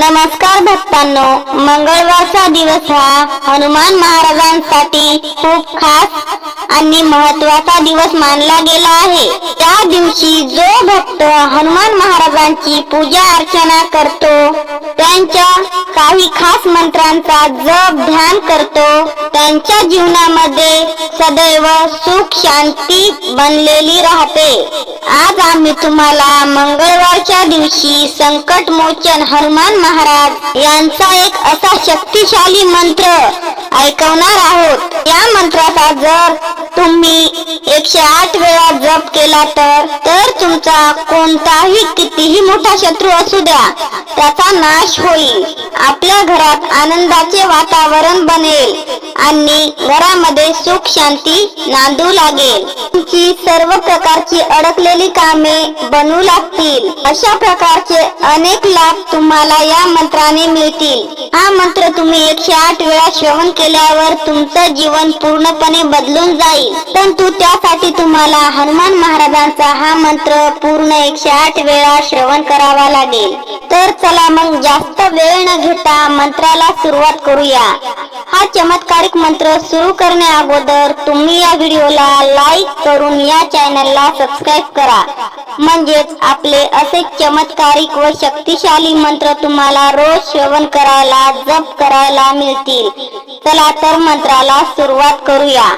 नमस्कार भक्तांनो मंगळवारचा दिवस हा हनुमान महाराजांसाठी खूप खास आणि महत्त्वाचा दिवस मानला गेला आहे. त्या दिवशी जो भक्त हनुमान महाराजांची पूजा अर्चना करतो त्यांच्या काही खास मंत्रांचा जप ध्यान करतो त्यांच्या जीवनामध्ये सदैव सुख शांती बनलेली राहते. आज आम्ही तुम्हाला मंगळवारच्या दिवशी संकट मोचन हनुमान महाराज यांचा एक असा शक्तिशाली मंत्र ऐकवणार आहोत. या मंत्राचा जर तुम्ही एकशे आठ वेळा जप केला तर तर तुमचा कोणताही कितीही मोठा शत्रू असू द्या त्याचा नाश होईल. आपल्या घरात आनंदाचे वातावरण बनेल आणि घरामध्ये सुख शांती नांदू लागेल. तुमची सर्व प्रकारची अडकलेली कामे बनू लागतील. अशा प्रकारचे अनेक लाभ तुम्हाला या मंत्राने मिळतील. हा मंत्र तुम्ही एकशे आठ वेळा श्रवण केल्यावर तुमचं जीवन पूर्णपणे बदलून जाईल. परंतु त्यासाठी तुम्हाला हनुमान महाराजांचा हा मंत्र पूर्ण एकशे आठ वेळा श्रवण करावा लागेल. तर चला मग जास्त वेळ न घेता मंत्राला सुरुवात करूया. हा चमत्कारिक मंत्र सुरू करण्या अगोदर तुम्ही या व्हिडिओला लाईक करून या चॅनलला सबस्क्राईब करा. म्हणजेच आपले असे चमत्कारिक व शक्तिशाली मंत्र तुम्हाला रोज श्रवण करायला जप करायला मिळतील. चला तर मंत्राला सुरुवात करूया.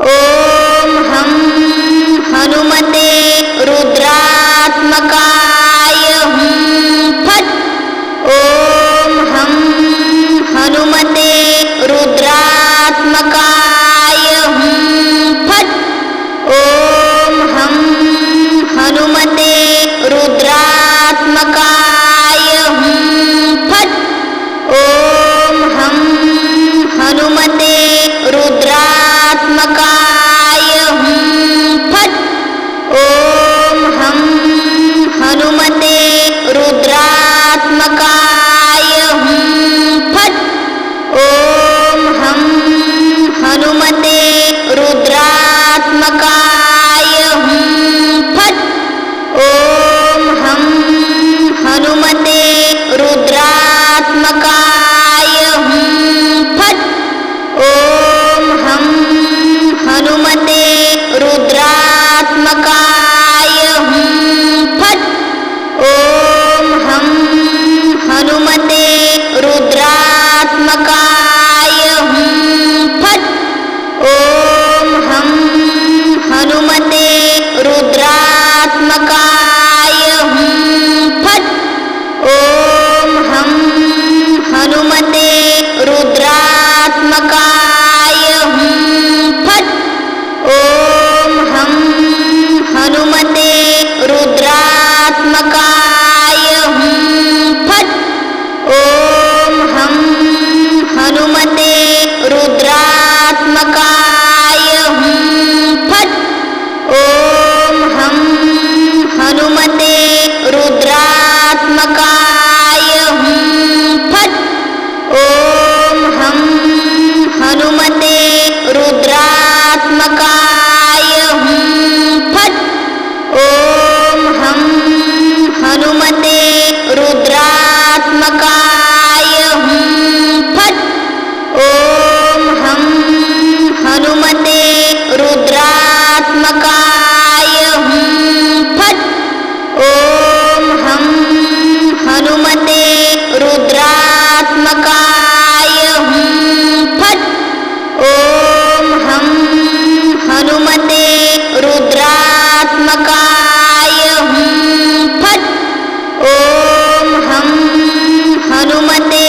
ओम हम हनुमते रुद्रात्मका रुद्रात्मकाय हुं फट्। ॐ हं हनुमते रुद्रात्मकाय हुं फट्। ॐ हं हनुमते रुद्रात्मकाय हुं फट्। ॐ हं हनुमते रुद्रात्मकाय हुं हनुमते रुद्रात्मकाय हुं फट्। ॐ हं हनुमते रुद्रात्मकाय। त्र्यंबकाय फट। ओम हम हनुमते रुद्रात्मकाय फट। ओम हम हनुमते रुद्रात्मकाय फट। ओम हम हनुमते रुद्रात्मकाय हनुमते रुद्रात्मकाय हुं फट्। ॐ हं हनुमते रुद्रात्मकाय हुं फट्। ॐ हं हनुमते रुद्रात्मकाय हुं फट्। ॐ हं हनुमते रुद्रात्मकाय मते रुद्रात्मकाय हुं फट्। ॐ हं हनुमते रुद्रात्मकाय हुं फट्। ॐ हं हनुमते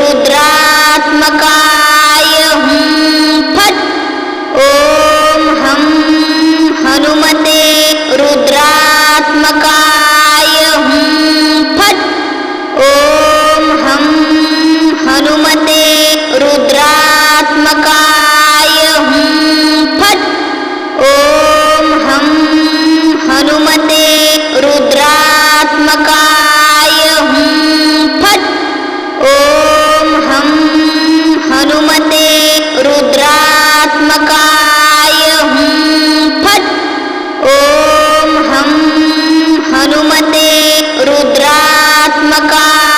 रुद्रात्मकाय हुं फट्। ॐ हं हनुमते रुद्रात्मकाय हुं हनुमते रुद्रात्मकाय हुं फट्। ॐ हं हनुमते रुद्रात्मकाय हुं फट्। ॐ हं रुद्रात्मकाय हुं फट। ॐ हं हनुमते रुद्रात्मकाय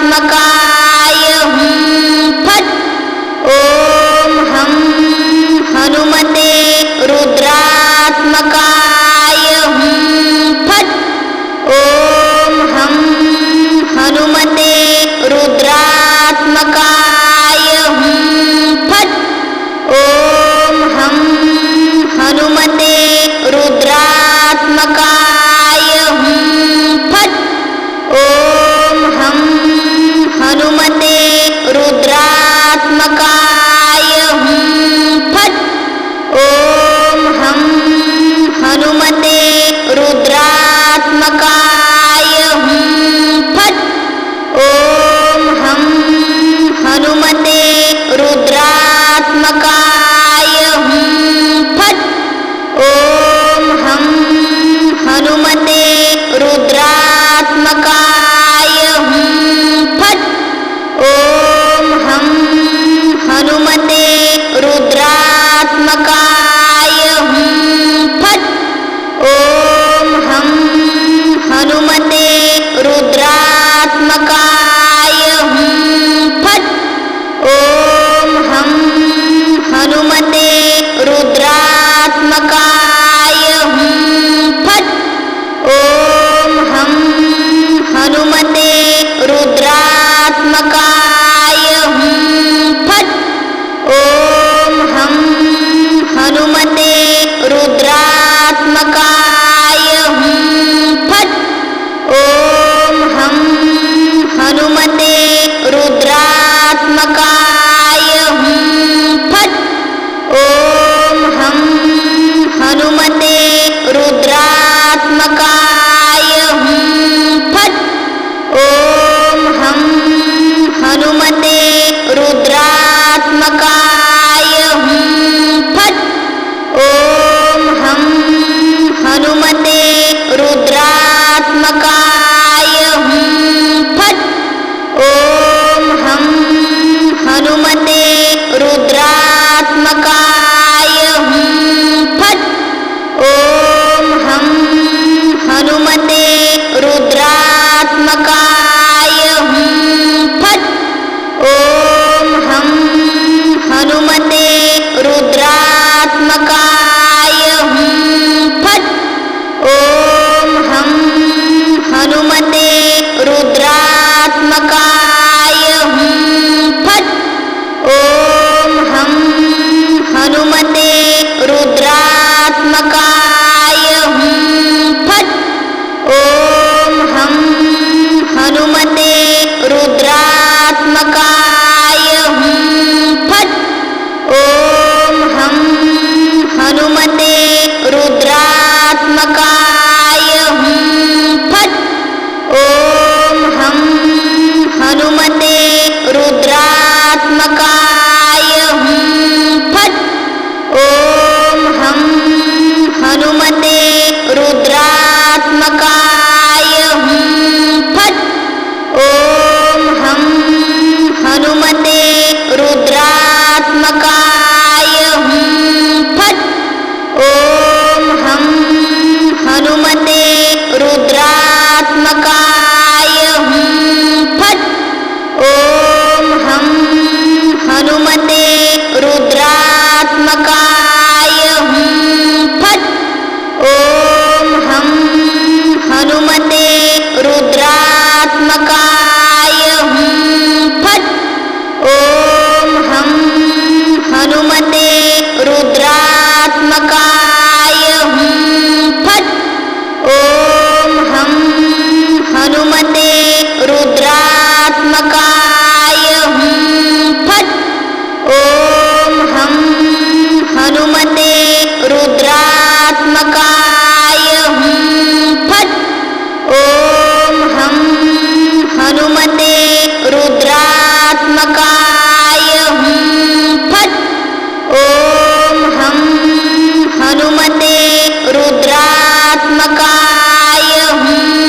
रुद्रात्मकाय फट। ॐ हं हनुमते रुद्रात्मकाय हुं फट। ॐ हं हनुमते रुद्रात्मकाय हुं फट। ॐ हं हनुमते रुद्रात्मकाय रुद्रात्मकाय फट। ॐ हं हनुमते रुद्रात्मकाय हुं फट। ॐ हं हनुमते रुद्रात्मकाय हुं फट। ॐ हं हनुमते रुद्रात्मकाय हुं फट। ॐ हं हनुमते रुद्रात्मकाय हुं फट। ॐ हं हनुमते रुद्रात्मकाय हुं फट। ॐ हं हनुमते रुद्रात्मकाय हुं फट। ॐ हं हनुमते रुद्रात्मकाय हुं फट। ॐ हं हनुमते रुद्रात्मकाय हुं फट। ॐ हं हनुमते रुद्रात्मकाय हुं फट। ॐ हं हनुमते रुद्रात्मकाय हुं फट। ॐ हं हनुमते रुद्रात्मकाय हुं फट। ॐ हं हनुमते रुद्रात्मकाय रुद्रात्मकाय हुं फट। ॐ हं हनुमते रुद्रात्मकाय हुं फट। ॐ हं हनुमते रुद्रात्मकाय हुं फट। ॐ हं हनुमते रुद्रात्मकाय हुं हुं फट। ॐ हं हनुमते रुद्रात्मकाय हुं फट। ॐ हं हनुमते रुद्रात्मकाय हुं फट। ॐ हं हनुमते रुद्रात्मकाय त्र्यंबकाय फट्। ॐ हम हनुमते रुद्रात्मकाय हुं